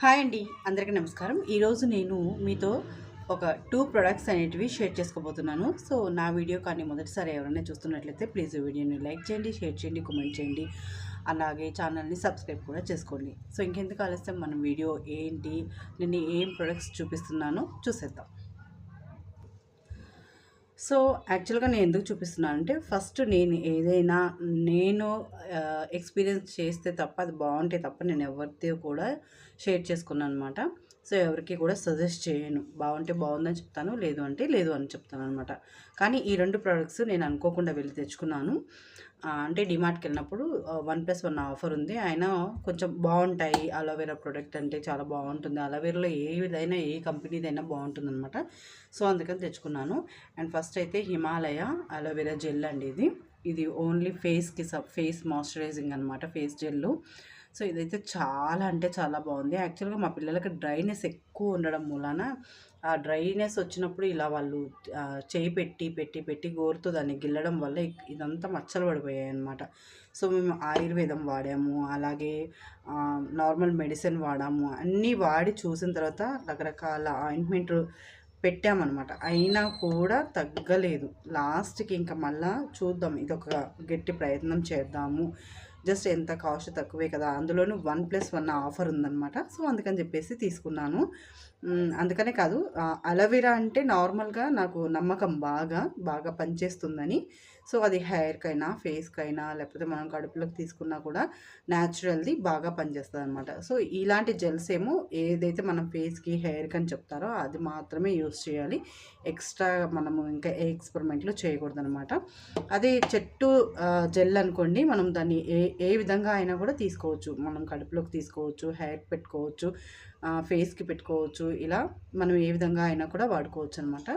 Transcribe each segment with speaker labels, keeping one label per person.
Speaker 1: Hi అండి అందరికీ నమస్కారం. ఈరోజు నేను మీతో ఒక టూ ప్రొడక్ట్స్ అనేటివి షేర్ చేసుకోబోతున్నాను. సో నా వీడియో కానీ మొదటిసారి ఎవరైనా చూస్తున్నట్లయితే ప్లీజ్ వీడియోని లైక్ చేయండి షేర్ చేయండి కమెంట్ చేయండి. అలాగే ఛానల్ని సబ్స్క్రైబ్ కూడా చేసుకోండి. సో ఇంకెందుకు ఆలస్యం? మన వీడియో ఏంటి? నేను ఏం ప్రొడక్ట్స్ చూపిస్తున్నానో చూసేద్దాం. సో యాక్చువల్గా నేను ఎందుకు చూపిస్తున్నాను అంటే ఫస్ట్ నేను ఏదైనా నేను ఎక్స్పీరియన్స్ చేస్తే తప్ప అది బాగుంటే తప్ప నేను ఎవరితో కూడా షేర్ చేసుకున్నాను అనమాట సో ఎవరికి కూడా సజెస్ట్ చేయను. బాగుంటే బాగుందని చెప్తాను లేదు అంటే లేదు అని చెప్తాను అనమాట. కానీ ఈ రెండు ప్రోడక్ట్స్ నేను అనుకోకుండా వెళ్ళి తెచ్చుకున్నాను. అంటే డిమార్ట్కి వెళ్ళినప్పుడు వన్ ప్లస్ వన్ ఆఫర్ ఉంది. ఆయన కొంచెం బాగుంటాయి. అలోవెరా ప్రోడక్ట్ అంటే చాలా బాగుంటుంది. అలోవెరాలో ఏదైనా ఏ కంపెనీదైనా బాగుంటుంది అనమాట. సో అందుకని తెచ్చుకున్నాను. అండ్ ఫస్ట్ అయితే హిమాలయ అలోవెరా జెల్ అండి ఇది. ఇది ఓన్లీ ఫేస్కి సబ్ ఫేస్ మాయిశ్చరైజింగ్ అనమాట. ఫేస్ జెల్ సో ఇదైతే చాలా అంటే చాలా బాగుంది. యాక్చువల్గా మా పిల్లలకి డ్రైనెస్ ఎక్కువ ఉండడం మూలాన ఆ డ్రైనెస్ వచ్చినప్పుడు ఇలా వాళ్ళు చేయి పెట్టి పెట్టి పెట్టి గోరుతో దాన్ని గిల్లడం వల్ల ఇదంతా మచ్చలు పడిపోయాయి అనమాట సో మేము ఆయుర్వేదం వాడాము అలాగే నార్మల్ మెడిసిన్ వాడాము అన్నీ వాడి చూసిన తర్వాత రకరకాల ఆయింట్మెంట్ పెట్టామన్నమాట. అయినా కూడా తగ్గలేదు. లాస్ట్కి ఇంకా మళ్ళా చూద్దాం ఇదొక గట్టి ప్రయత్నం చేద్దాము జస్ట్ ఎంత కాస్ట్ తక్కువే కదా అందులోనూ వన్ ప్లస్ వన్ ఆఫర్ ఉందన్నమాట. సో అందుకని చెప్పేసి తీసుకున్నాను. అందుకనే కాదు అలవీరా అంటే నార్మల్గా నాకు నమ్మకం బాగా బాగా పనిచేస్తుందని. సో అది హెయిర్కైనా ఫేస్కైనా లేకపోతే మనం కడుపులోకి తీసుకున్నా కూడా న్యాచురల్ది బాగా పనిచేస్తుంది అనమాట సో ఇలాంటి జెల్స్ ఏమో ఏదైతే మనం ఫేస్కి హెయిర్కి అని చెప్తారో అది మాత్రమే యూస్ చేయాలి. ఎక్స్ట్రా మనము ఇంకా ఏ ఎక్స్పెరిమెంట్లు చేయకూడదు అనమాట అదే చెట్టు జెల్ అనుకోండి మనం దాన్ని ఏ ఏ విధంగా అయినా కూడా తీసుకోవచ్చు. మనం కడుపులోకి తీసుకోవచ్చు హెయిర్ పెట్టుకోవచ్చు ఫేస్కి పెట్టుకోవచ్చు. ఇలా మనం ఏ విధంగా అయినా కూడా వాడుకోవచ్చు అనమాట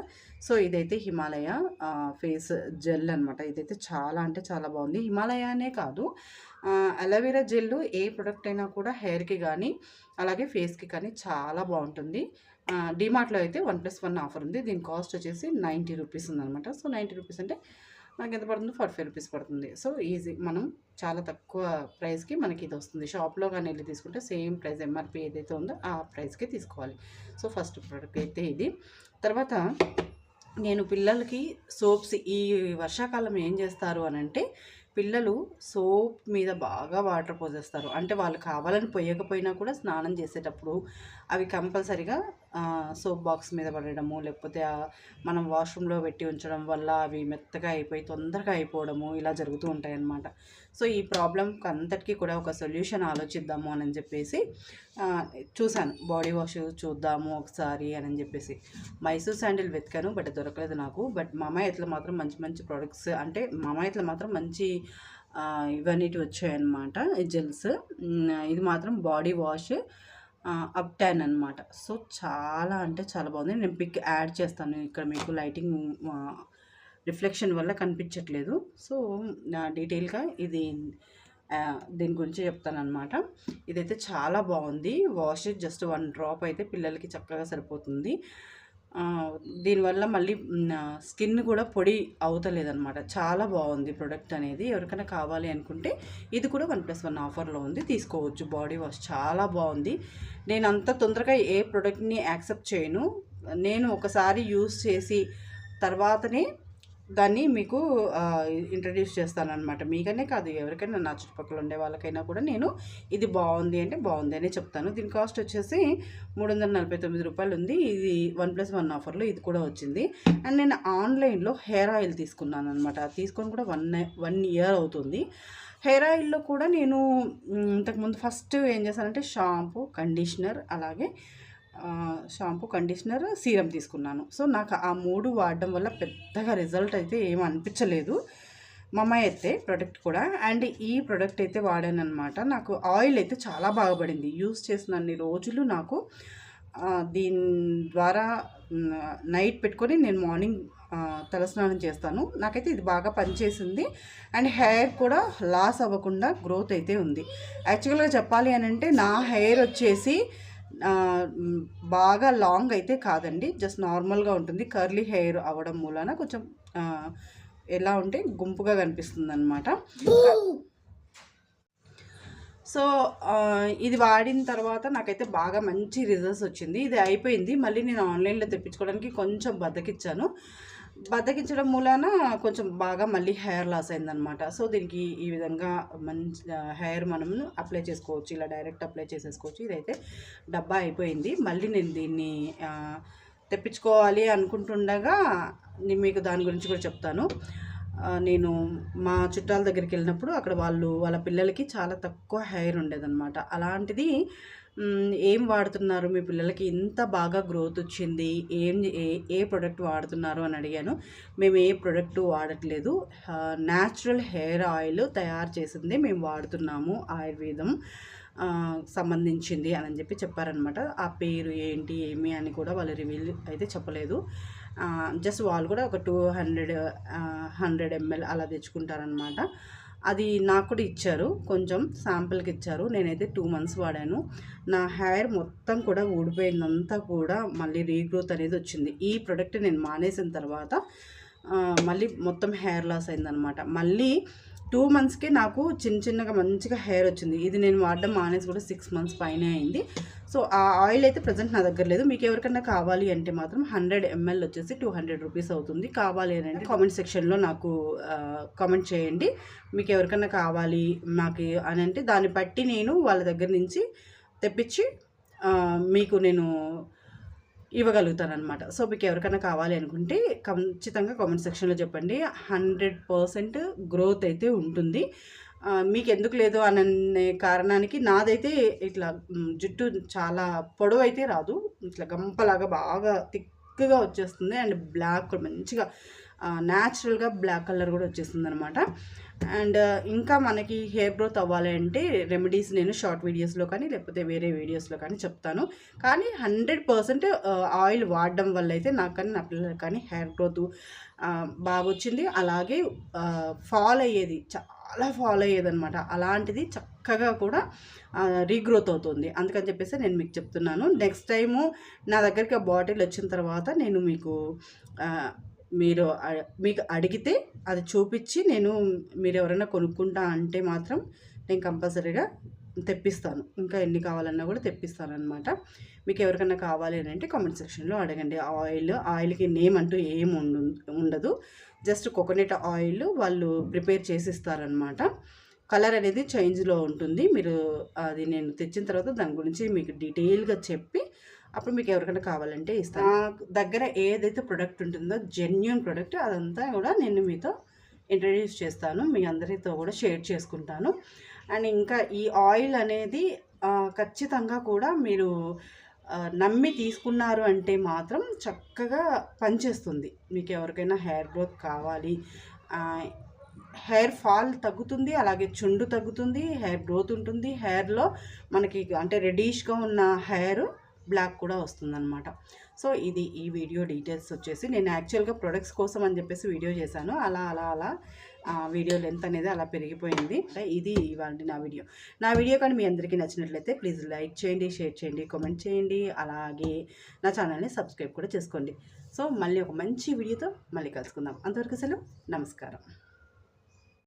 Speaker 1: సో ఇదైతే హిమాలయ ఫేస్ జెల్ అనమాట. ఇదైతే చాలా అంటే చాలా బాగుంది. హిమాలయానే కాదు అలోవెరా జెల్ ఏ ప్రొడక్ట్ అయినా కూడా హెయిర్కి కానీ అలాగే ఫేస్కి కానీ చాలా బాగుంటుంది. డిమార్ట్లో అయితే వన్ ప్లస్ వన్ ఆఫర్ ఉంది. దీని కాస్ట్ వచ్చేసి నైంటీ రూపీస్ ఉందన్నమాట సో నైంటీ రూపీస్ అంటే మనకి ఎంత పడుతుంది? ఫార్టీ ఫైవ్ రూపీస్ పడుతుంది. సో ఈజీ మనం చాలా తక్కువ ప్రైస్కి మనకి ఇది వస్తుంది షాప్లో కానీ వెళ్ళి తీసుకుంటే సేమ్ ప్రైస్ ఎంఆర్పి ఏదైతే ఉందో ఆ ప్రైస్కే తీసుకోవాలి. సో ఫస్ట్ ప్రోడక్ట్ అయితే ఇది. తర్వాత నేను పిల్లలకి సోప్స్ ఈ వర్షాకాలం ఏం చేస్తారు అని అంటే పిల్లలు సోప్ మీద బాగా వాటర్ పోసేస్తారు. అంటే వాళ్ళు కావాలని పోయకపోయినా కూడా స్నానం చేసేటప్పుడు అవి కంపల్సరిగా సోప్ బాక్స్ మీద పడడము లేకపోతే మనం వాష్రూమ్లో పెట్టి ఉంచడం వల్ల అవి మెత్తగా అయిపోయి తొందరగా అయిపోవడము ఇలా జరుగుతూ ఉంటాయన్నమాట. సో ఈ ప్రాబ్లంకి అంతటికీ కూడా ఒక సొల్యూషన్ ఆలోచిద్దాము అని చెప్పేసి చూశాను. బాడీ వాష్ చూద్దాము ఒకసారి అని చెప్పేసి. మైసూర్ శాండిల్ వెతికాను బట్ దొరకలేదు నాకు. బట్ మామాయత్లో మాత్రం మంచి మంచి ప్రోడక్ట్స్ అంటే మామాయత్లో మాత్రం మంచి ఇవన్నీ వచ్చాయన్నమాట ఈ జెల్స్ ఇది మాత్రం బాడీ వాష్ అప్ ట్యాన్ అనమాట సో చాలా అంటే చాలా బాగుంది. నేను పిక్ యాడ్ చేస్తాను. ఇక్కడ మీకు లైటింగ్ రిఫ్లెక్షన్ వల్ల కనిపించట్లేదు. సో నా డీటెయిల్గా ఇది దీని గురించి చెప్తానమాట ఇదైతే చాలా బాగుంది. వాష్ జస్ట్ వన్ డ్రాప్ అయితే పిల్లలకి చక్కగా సరిపోతుంది. దీనివల్ల మళ్ళీ స్కిన్ కూడా పొడి అవుతలేదన్నమాట. చాలా బాగుంది ప్రోడక్ట్ అనేది. ఎవరికైనా కావాలి అనుకుంటే ఇది కూడా వన్ ప్లస్ వన్ ఆఫర్లో ఉంది. తీసుకోవచ్చు. బాడీ వాష్ చాలా బాగుంది. నేను అంత తొందరగా ఏ ప్రోడక్ట్ని యాక్సెప్ట్ చేయను. నేను ఒకసారి యూస్ చేసి తర్వాతనే దాన్ని మీకు ఇంట్రడ్యూస్ చేస్తానన్నమాట. మీకనే కాదు ఎవరికైనా నా చుట్టుపక్కల ఉండే వాళ్ళకైనా కూడా నేను ఇది బాగుంది అంటే బాగుంది అనే చెప్తాను. దీని కాస్ట్ వచ్చేసి మూడు వందల నలభై తొమ్మిది రూపాయలు ఉంది. ఇది వన్ ప్లస్ వన్ ఆఫర్లో ఇది కూడా వచ్చింది. అండ్ నేను ఆన్లైన్లో హెయిర్ ఆయిల్ తీసుకున్నాను అనమాట తీసుకొని కూడా వన్ వన్ ఇయర్ అవుతుంది. హెయిర్ ఆయిల్లో కూడా నేను ఇంతకుముందు ఫస్ట్ ఏం చేశానంటే షాంపూ కండిషనర్ అలాగే షాంపూ కండిషనర్ సీరం తీసుకున్నాను. సో నాకు ఆ మూడు వాడడం వల్ల పెద్దగా రిజల్ట్ అయితే ఏం అనిపించలేదు. మమ్మ అయితే ప్రోడక్ట్ కూడా. అండ్ ఈ ప్రోడక్ట్ అయితే వాడాను అనమాట నాకు ఆయిల్ అయితే చాలా బాగా పడింది. యూస్ చేసిన అన్ని రోజులు నాకు దీని ద్వారా నైట్ పెట్టుకొని నేను మార్నింగ్ తలస్నానం చేస్తాను. నాకైతే ఇది బాగా పనిచేసింది. అండ్ హెయిర్ కూడా లాస్ అవ్వకుండా గ్రోత్ అయితే ఉంది. యాక్చువల్గా చెప్పాలి అని అంటే నా హెయిర్ వచ్చేసి బాగా లాంగ్ అయితే కాదండి. జస్ట్ నార్మల్గా ఉంటుంది. కర్లీ హెయిర్ అవ్వడం మూలన కొంచెం ఎలా ఉంటే గుంపుగా కనిపిస్తుంది అనమాట సో ఇది వాడిన తర్వాత నాకైతే బాగా మంచి రిజల్ట్స్ వచ్చింది. ఇది అయిపోయింది. మళ్ళీ నేను ఆన్లైన్లో తెప్పించుకోవడానికి కొంచెం బద్దకిచ్చాను. బద్దకించడం మూలాన కొంచెం బాగా మళ్ళీ హెయిర్ లాస్ అయిందనమాట సో దీనికి ఈ విధంగా మంచి హెయిర్ మనం అప్లై చేసుకోవచ్చు. ఇలా డైరెక్ట్ అప్లై చేసేసుకోవచ్చు. ఇదైతే డబ్బా అయిపోయింది. మళ్ళీ నేను దీన్ని తెప్పించుకోవాలి అనుకుంటుండగా నేను మీకు దాని గురించి కూడా చెప్తాను. నేను మా చుట్టాల దగ్గరికి వెళ్ళినప్పుడు అక్కడ వాళ్ళు వాళ్ళ పిల్లలకి చాలా తక్కువ హెయిర్ ఉండేదన్నమాట. అలాంటిది ఏం వాడుతున్నారు? మీ పిల్లలకి ఇంత బాగా గ్రోత్ వచ్చింది. ఏం ఏ ఏ ప్రోడక్ట్ వాడుతున్నారు అని అడిగాను. మేము ఏ ప్రోడక్ట్ వాడట్లేదు. న్యాచురల్ హెయిర్ ఆయిల్ తయారు చేసింది మేము వాడుతున్నాము. ఆయుర్వేదం సంబంధించింది అని చెప్పి చెప్పారనమాట ఆ పేరు ఏంటి ఏమి అని కూడా వాళ్ళు రివీల్ అయితే చెప్పలేదు. జస్ట్ వాళ్ళు కూడా ఒక టూ హండ్రెడ్ హండ్రెడ్ ఎంఎల్ అలా తెచ్చుకుంటారనమాట అది నాకు కూడా ఇచ్చారు కొంచెం శాంపుల్కి ఇచ్చారు. నేనైతే టూ మంత్స్ వాడాను. నా హెయిర్ మొత్తం కూడా ఊడిపోయిందంతా కూడా మళ్ళీ రీగ్రోత్ అనేది వచ్చింది. ఈ ప్రోడక్ట్ నేను మానేసిన తర్వాత మళ్ళీ మొత్తం హెయిర్ లాస్ అయిందనమాట మళ్ళీ టూ మంత్స్కి నాకు చిన్న చిన్నగా మంచిగా హెయిర్ వచ్చింది. ఇది నేను వాడడం మానేసి కూడా సిక్స్ మంత్స్ పైనే అయింది. సో ఆ ఆయిల్ అయితే ప్రజెంట్ నా దగ్గర లేదు. మీకు ఎవరికైనా కావాలి అంటే మాత్రం హండ్రెడ్ ఎంఎల్ వచ్చేసి టూ హండ్రెడ్ రూపీస్ అవుతుంది. కావాలి అని అంటే కామెంట్ సెక్షన్లో నాకు కామెంట్ చేయండి. మీకు ఎవరికైనా కావాలి నాకు అని అంటే దాన్ని బట్టి నేను వాళ్ళ దగ్గర నుంచి తెప్పించి మీకు నేను ఇవ్వగలుగుతాను అనమాట సో మీకు ఎవరికైనా కావాలి అనుకుంటే ఖచ్చితంగా కామెంట్ సెక్షన్లో చెప్పండి. హండ్రెడ్ పర్సెంట్ గ్రోత్ అయితే ఉంటుంది. మీకు ఎందుకు లేదు అనే కారణానికి నాదైతే ఇట్లా జుట్టు చాలా పొడవు అయితే రాదు. ఇట్లా గంపలాగా బాగా థిక్గా వచ్చేస్తుంది. అండ్ బ్లాక్ మంచిగా న్యాచురల్గా బ్లాక్ కలర్ కూడా వచ్చేస్తుంది అనమాట అండ్ ఇంకా మనకి హెయిర్ గ్రోత్ అవ్వాలి అంటే రెమెడీస్ నేను షార్ట్ వీడియోస్లో కానీ లేకపోతే వేరే వీడియోస్లో కానీ చెప్తాను. కానీ హండ్రెడ్ పర్సెంట్ ఆయిల్ వాడడం వల్ల అయితే నాకు కానీ నా పిల్లలకి కానీ హెయిర్ గ్రోత్ బాగా వచ్చింది అలాగే ఫాల్ అయ్యేది చాలా ఫాల్ అయ్యేది అనమాట అలాంటిది చక్కగా కూడా రీగ్రోత్ అవుతుంది. అందుకని చెప్పేసి నేను మీకు చెప్తున్నాను. నెక్స్ట్ టైము నా దగ్గరికి ఆ బాటిల్ వచ్చిన తర్వాత నేను మీకు మీరు మీకు అడిగితే అది చూపించి నేను మీరు ఎవరైనా కొనుక్కుంటా అంటే మాత్రం నేను కంపల్సరీగా తెప్పిస్తాను. ఇంకా ఎన్ని కావాలన్నా కూడా తెప్పిస్తాను అనమాట మీకు ఎవరికైనా కావాలి అని అంటే కామెంట్ సెక్షన్లో అడగండి. ఆయిల్ ఆయిల్కి నేమ్ అంటూ ఏం ఉండు ఉండదు. జస్ట్ కోకోనట్ ఆయిల్ వాళ్ళు ప్రిపేర్ చేసి ఇస్తారనమాట కలర్ అనేది చేంజ్లో ఉంటుంది. మీరు అది నేను తెచ్చిన తర్వాత దాని గురించి మీకు డీటెయిల్గా చెప్పి అప్పుడు మీకు ఎవరికైనా కావాలంటే ఇస్తాను నా దగ్గర ఏదైతే ప్రొడక్ట్ ఉంటుందో జెన్యున్ ప్రొడక్ట్ అదంతా కూడా నేను మీతో ఇంట్రడ్యూస్ చేస్తాను. మీ అందరితో కూడా షేర్ చేసుకుంటాను. అండ్ ఇంకా ఈ ఆయిల్ అనేది ఖచ్చితంగా కూడా మీరు నమ్మి తీసుకున్నారు అంటే మాత్రం చక్కగా పనిచేస్తుంది. మీకు ఎవరికైనా హెయిర్ గ్రోత్ కావాలి హెయిర్ ఫాల్ తగ్గుతుంది అలాగే చుండు తగ్గుతుంది హెయిర్ గ్రోత్ ఉంటుంది. హెయిర్లో మనకి అంటే రెడీష్గా ఉన్న హెయిర్ బ్లాక్ కూడా వస్తుందన్నమాట. సో ఇది ఈ వీడియో డీటెయిల్స్ వచ్చేసి నేను యాక్చువల్గా ప్రొడక్ట్స్ కోసం అని చెప్పేసి వీడియో చేశాను. అలా అలా అలా వీడియో లెంత్ అనేది అలా పెరిగిపోయింది. ఇది ఇవాళ నా వీడియో. నా వీడియో కానీ మీ అందరికీ నచ్చినట్లయితే ప్లీజ్ లైక్ చేయండి షేర్ చేయండి కామెంట్ చేయండి. అలాగే నా ఛానల్ని సబ్స్క్రైబ్ కూడా చేసుకోండి. సో మళ్ళీ ఒక మంచి వీడియోతో మళ్ళీ కలుసుకుందాం. అంతవరకు సెలవు. నమస్కారం.